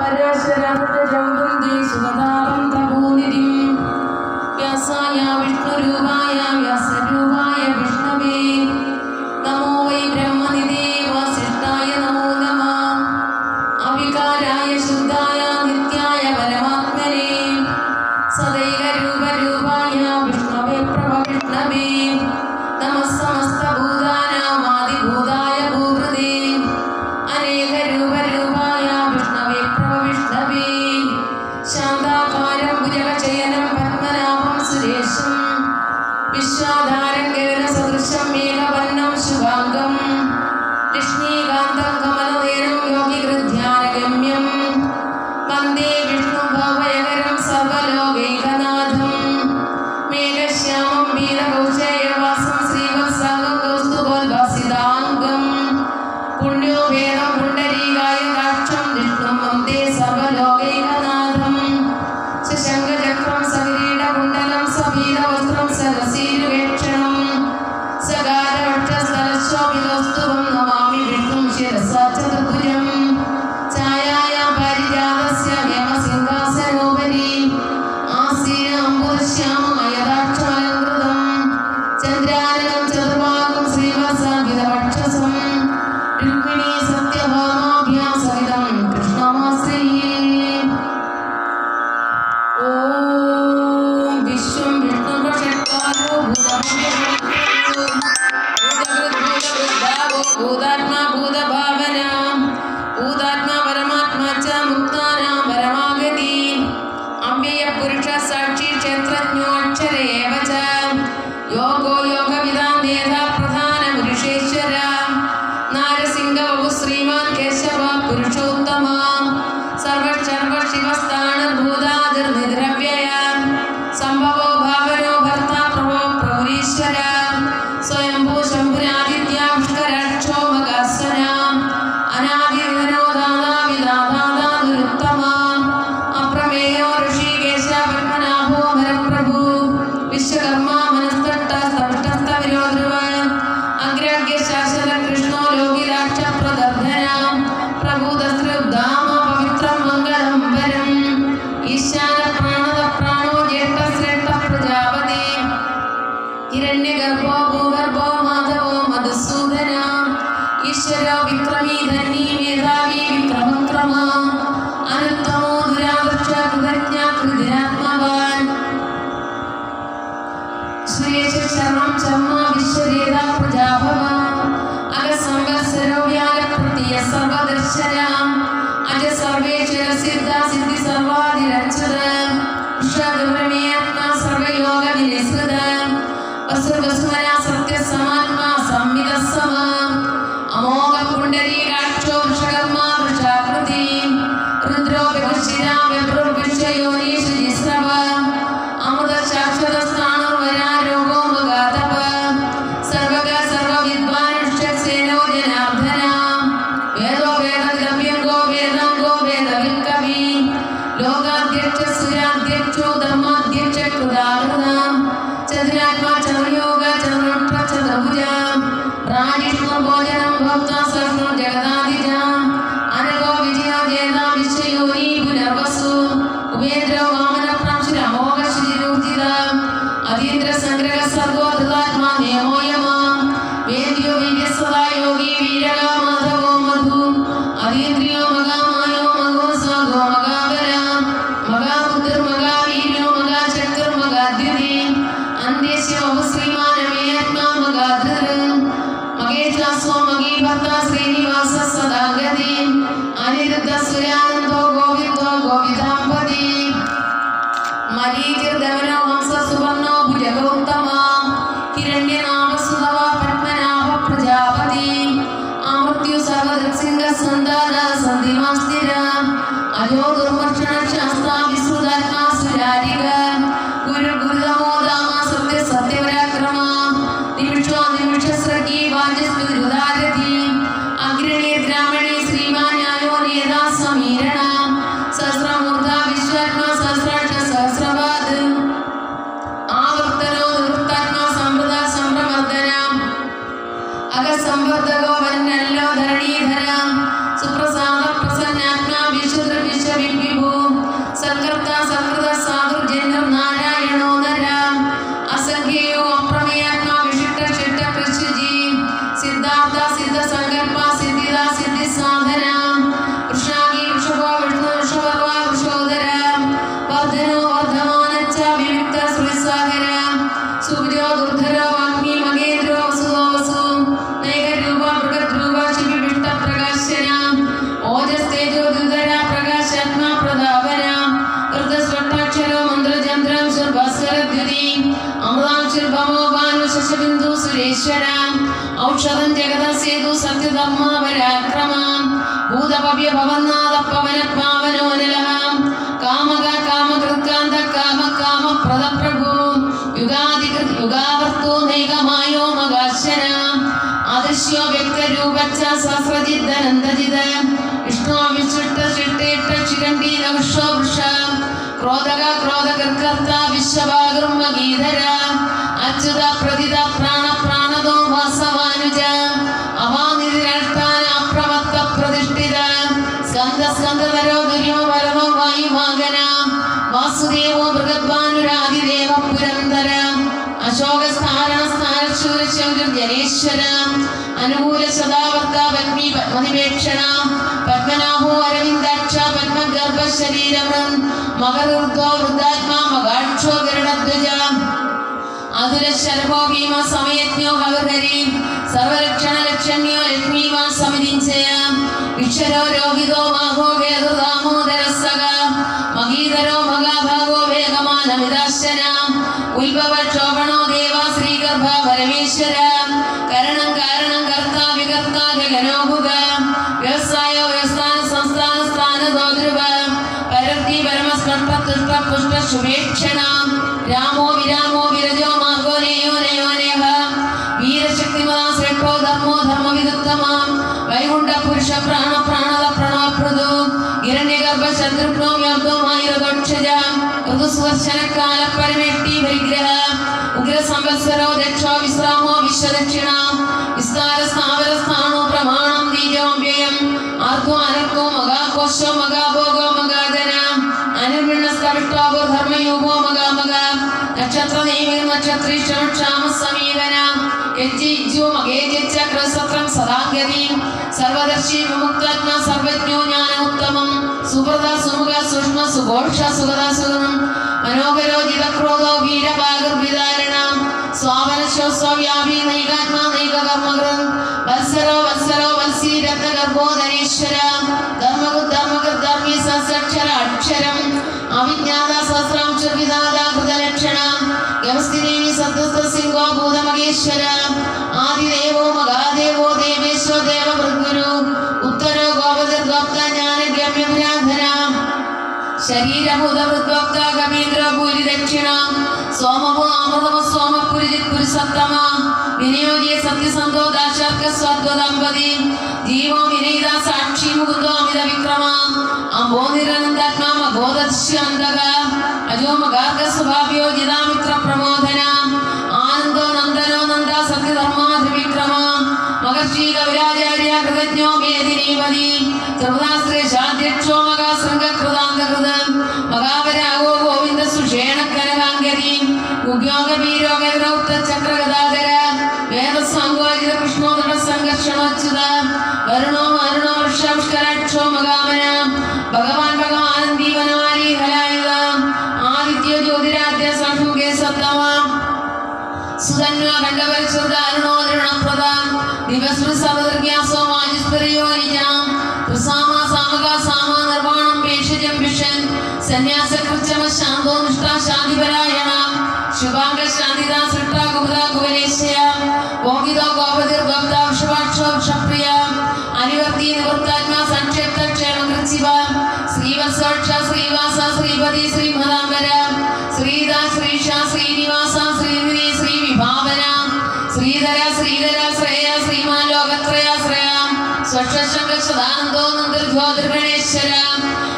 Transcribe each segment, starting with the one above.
പരാശരാന്തജൗഗന്ധി സുഗതാളം പ്രഭൂനിധി വ്യാസായ വിഷ്ണുരൂപായ വ്യാസരൂപായ വിഷ്ണവേ പറഞ്ഞോക്ഷരേ शर्मां शर्मा विश्वरेदा प्रजाभवा अग संवत्सरो व्यागप्रत्यय सर्वदर्शनाम् अज सर्वेश्वर सिद्धा सिद्धि सर्वाधिरक्षद उषागौरमेऽत्मा सर्वयोग विनिस्मृत वसुर्वसुमना सत्यसमात्मा संविदः समा अमोघ पुण्डरीकाक्षो वृषकर्मा वृषाकृति रुद्रो विभुषिरा विभ्रुर्विश्वयोनीशिस्रवा ಉಲ್ಲಾಸದಿಂದ ಸಂಕಲ್ಪ ഔഷധം ജഗതസേതു സത്യധർമ്മ പരാക്രമ ഭൂതഭവ്യ ഭവന്നാഥ പവന പാവനോനലഹ കാമക കാമകൃത്കാന്ത കാമ കാമ പ്രദ പ്രഭു യുഗാധികൃത് യുഗാവർത്തോ നൈകമായോ മകാശന അദൃശ്യോ വ്യക്തരൂപച്ച സഹസ്രജിദ്ധനന്ദജിത വിഷ്ണു വിശിഷ്ട വൃഷ ക്രോധക ജനേശ്വര അനുകൂല സദാവർത്ത പത്മി പത്മനിവേക്ഷണ പത്മനാഭോ അരവിന്ദാക്ഷ പത്മഗർഭ ശരീരം മകരുർദ്ധോ വൃദ്ധാത്മാ മകാക്ഷോ ഗരുഡധ്വജ അതുര ശർവോ ഭീമ സമയജ്ഞോ ഹവഹരി സർവരക്ഷണ ലക്ഷണ്യോ ലക്ഷ്മീവാ സമിതിഞ്ചയ വിക്ഷരോ രോഹിതോ വിരാമോ വിരജോ മാർഗോ നേയോ നയോ നേഹ വീരശക്തിമതാ ശ്രേഷ്ഠോ ധർമ്മോ ധർമ്മവിദുത്തമാം വൈകുണ്ഠ പുരുഷ പ്രാണ പ്രാണത പ്രണവപ്രദോ. പ്രമാണം നീജോമ്യയം ആർക്കോ അനർക്കോ മകാകോശോ മകാഭോഗോ മകാധന. അനുർവിണ്ണസ്തവിഷ്ടാവോ ധർമ്മയോഗോ മകാമക നക്ഷത്ര നിയമം നക്ഷത്രീക്ഷണ ക്ഷാമ സർവദർശി വിമുക്താത്മാ സർവജ്ഞോ ജ്ഞാന ഉത്തമം സുബ്രത സുമുഖ സൂക്ഷ്മ സുഘോഷ സുഗത സുഗം മനോഹരോജിത ക്രോധോ വീരഭാഗർവിധാരണ സ്വാപനശോസ്വ്യാപി നൈകാത്മാ നൈകകർമ്മകൃം വത്സരോ വത്സരോ വത്സി രത്നഗർഭോധനേശ്വര ധർമ്മകൃത് അക്ഷരം അവിജ്ഞാത സഹസ്രാംശ വിധാത വ്യവസ്ഥിതേവി സത്യസ്ഥ സിംഹോ ഭൂതമകേശ്വര ആദിദേവോ മഹാദേവോ ദേവേശ്വര ദേവഭൃഗുരു. ഉത്തരോ ഗോപതിർഗോപ്ത ജ്ഞാന ഗമ്യപുരാധന ശരീരഭൂതവൃദ്വക്ത കവീന്ദ്ര ഭൂരി ദക്ഷിണ. സോമഭോ അമൃതമ സോമപുരി പുരുസത്തമ വിനിയോഗിയ സത്യസന്ധോ ദാശാർക്ക സ്വദ്വദമ്പതി ജീവോ വിനയിത സാക്ഷി മുകുന്ദോ അമിത വിക്രമ അംബോ നിരനന്ദാത്മാ സന്യാസ നന്ദർജ്യോതിർഗണേശ്വര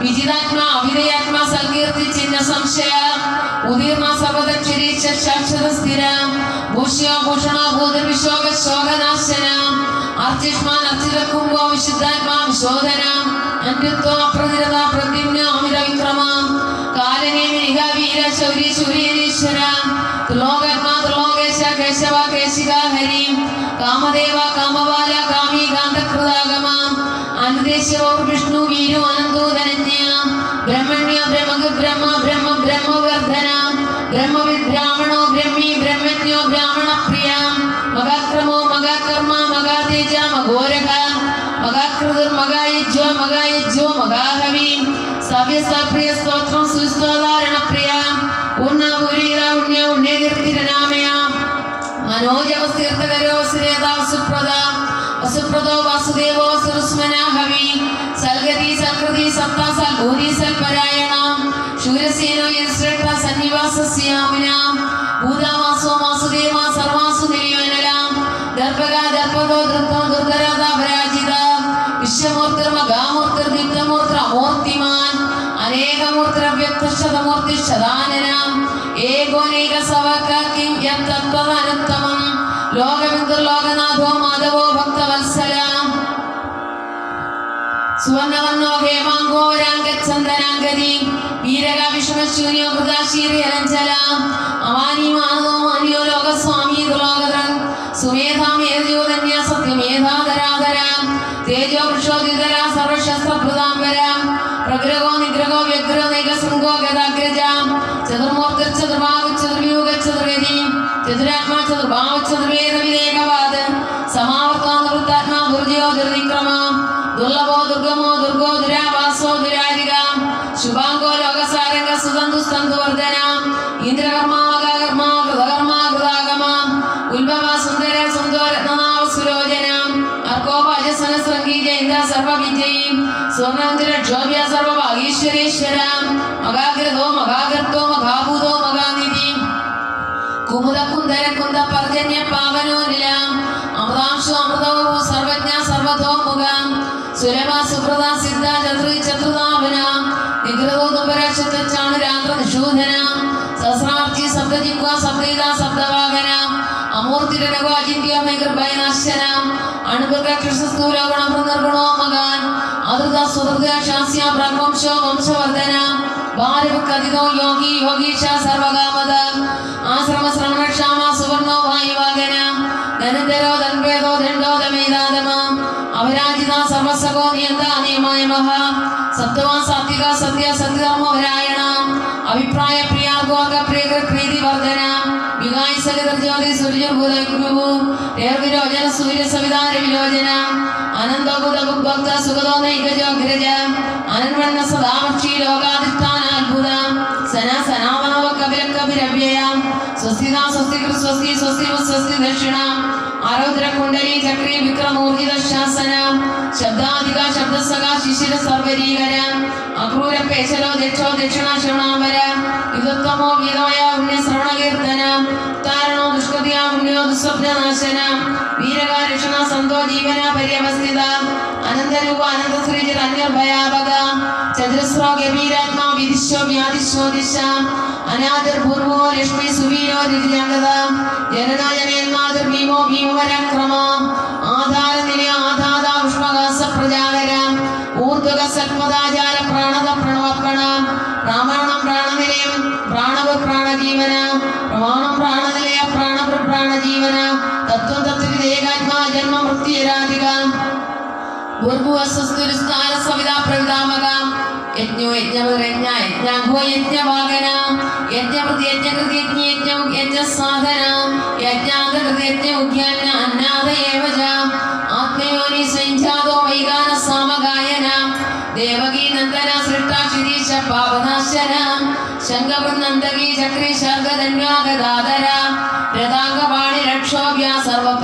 വിജിതാത്മാ അവിധയാത്മാ സങ്കീർത്തി ചിഹ്ന സംശയ ഉദീർണ സർവദക്ഷരി ശാശ്വത സ്ഥിര ഭൂഷ്യോ ഭൂഷണ ഭൂതവിശോക ശോകനാശന അർച്ചിഷ്മാൻ അർച്ചിത കുംഭോ വിശുദ്ധാത്മാ വിശോധന അന്യത്വ അപ്രതിരത പ്രതിജ്ഞ അമിത വിക്രമ കാലനേമിനിക വീര ശൗരി സൂര്യനീശ്വര ത്രിലോകാത്മാ ത്രിലോകേശ കേശവ കേശിക ഹരി കാമദേവ കാമബാല കാമി കാന്തകൃതാഗമ അനുദേശോ വിഷ്ണു വീരു അനന്തോധനന്യ ബ്രഹ്മണ്യ ബ്രഹ്മ ബ്രഹ്മ ബ്രഹ്മ ബ്രഹ്മവർദ്ധന. ബ്രഹ്മവിദ്രാവണോ ബ്രഹ്മി ബ്രഹ്മജ്ഞോ ബ്രാഹ്മണ പ്രിയ മഹാക്രമോ മഹാകർമ്മ മഹാതേജ മഘോരക. മഹാകൃതിർ മഹായജ്യോ മഹായജ്യോ മകാഹവി. സവ്യസപ്രിയ സ്തോത്രം സുസ്തോധാരണ പ്രിയ പൂർണ പുരീര ഉണ്യ ഉണ്യകീർത്തിരനാമയ. മനോജവസ്തീർത്ഥകരോ ശ്രീയതാ സുപ്രദ. വസുപ്രദോ വാസുദേവോ സുരുസ്മനാഹവി സൽഗതി സൽകൃതി സത്താ സൽഭൂരി സൽപരായണ. ശൂരസേനോ യശ്രേഷ്ഠ സന്നിവാസസ്യാമിന. ഭൂതാവാസോ വാസുദേവ സർവാസു നിലയോനലാം ദർഭക ദർഭകോ ദൃത്തോ ദുർഗരാധ പരാജിത വിശ്വമൂർത്തിർ മഹാമൂർത്തിർ ദീപ്തമൂർത്തിർ അമൂർത്തിമാൻ. അനേകമൂർത്തിർ അവ്യക്തശതമൂർത്തി ശതാനനാം ഏകോനേക സവക കിം യത്തത്വമനുത്തമം ലോകനാഥോ മാധവോ ഭക്തവത്സലാം. സുവർണവർണോ ഹേമാങ്കോരാംഗചന്ദനാംഗതി വീരക വിഷമശൂന്യോ കൃതാശീർയലഞ്ചലാം അവാനി മാനവോ മാനിയോ ലോകസ്വാമി ലോകതൻ സുമേധാമേദ്യോധന്യ സത്യമേധാധരാധരാം തേജോ വൃഷോദിതര ചതുരാത്മാ ചതുർഭാവ ചതുർവേദ വിവേകവാദ സമാവർത്താ നിവൃത്താത്മാ ദുർജയോ ദുർവിക്രമാം. ദുർലഭോ ദുർഗമോ ദുർഗോ ദുരാവാസോ ദുരാരിക ശുഭാംഗോ ലോകസാരംഗ സുതന്തു സ്തന്തു വർദ്ധന ഇന്ദ്രകർമ്മ മകകർമ്മ കൃതകർമ്മ കൃതാഗമ ഉത്ഭവ സുന്ദര സുന്ദരത്നാവ സുലോചന അർക്കോപാജസന സംഗീത ഇന്ദ്ര സർവവിജയി. സ്വർണാന്തര ക്ഷോഭ്യ സർവഭാഗീശ്വരേശ്വര. മകാഗ്രതോ മകാകർത്തോ അപരാജിത സർവസകോ നിയന്ത മഹ. സത്വ സാത്വിക സത്യ സത്യധർമ്മപരായണ അഭിപ്രായ പ്രിയാഗോക പ്രിയ പ്രീതി വർധന വികായ സലിത ജ്യോതി സൂര്യഭൂതഗുരു രേർവിരോചന സൂര്യ സവിതാര വിലോചന അനന്തോകുത ഭക്ത സുഗതോ നൈകജോ ഗ്രജ അനൻവണ്ണ സദാമക്ഷി ലോകാധിഷ്ഠാന സ്വസ്തി വ സ്വസ്തി ദക്ഷിണ. ആരോദ്ര കുണ്ടലി ചക്രി വിക്രമൂർജിത ശാസന ശബ്ദാധിക ശബ്ദസക ശിശിര സർവരീകര അക്രൂര പേശലോ ദക്ഷോ ദക്ഷിണ ശരണാമര യുദ്ധത്വമോ ഗീതമയ പുണ്യ ശ്രവണ കീർത്തന താരണോ ദുഷ്കൃതിയ പുണ്യോ ദുസ്വപ്നനാശന വീരകാരക്ഷണ സന്തോ ജീവന പര്യവസ്ഥിത അനന്തരൂപ അനന്ത ശ്രീജൻ അന്യർഭയാപക ചതുരസ്രോ ഗഭീരാത്മാ വിദിശോ വ്യാദിശോ ദിശ അനാദർ പൂർവോ ലക്ഷ്മി സുവീരോ രുചിജാഗത ജനനാജനേന്മാതർ ഭീമോ ഭീമവരക്രമ ആധാര നില ആധാത പുഷ്പകാസ പ്രജാകര ഊർധ്വക സൽപദാചാര പ്രാണത പ്രണവപ്പണ പ്രാമാണം പ്രാണനിലയം പ്രാണവ പ്രാണജീവന പ്രമാണം പ്രാണനിലയ പ്രാണവ പ്രാണജീവന തത്വം ഏകാത്മാ ജന്മ മൃത്യുരാധിക ഭൂർഭുവസ്തുസ്ഥാന സവിത പ്രവിതാമക യജ്ഞോ യജ്ഞമൃഗജ്ഞ യജ്ഞാഘോ യജ്ഞവാകന. യജ്ഞപ്രതി യജ്ഞകൃതി യജ്ഞ യജ്ഞം യജ്ഞസാധന. യജ്ഞാന്തകൃതി യജ്ഞ ഉദ്യാന അന്നാദ ഏവജ ആത്മയോനി സ്വഞ്ചാതോ വൈകാന സാമഗായന ദേവകീ നന്ദന സൃഷ്ടാ ശിരീശ പാപനാശന ശങ്കവൃന്ദകീ ചക്രി ശർഗധന്യാഗദാതര രഥാംഗപാണി രക്ഷോഭ്യ സർവപ്രണായുധ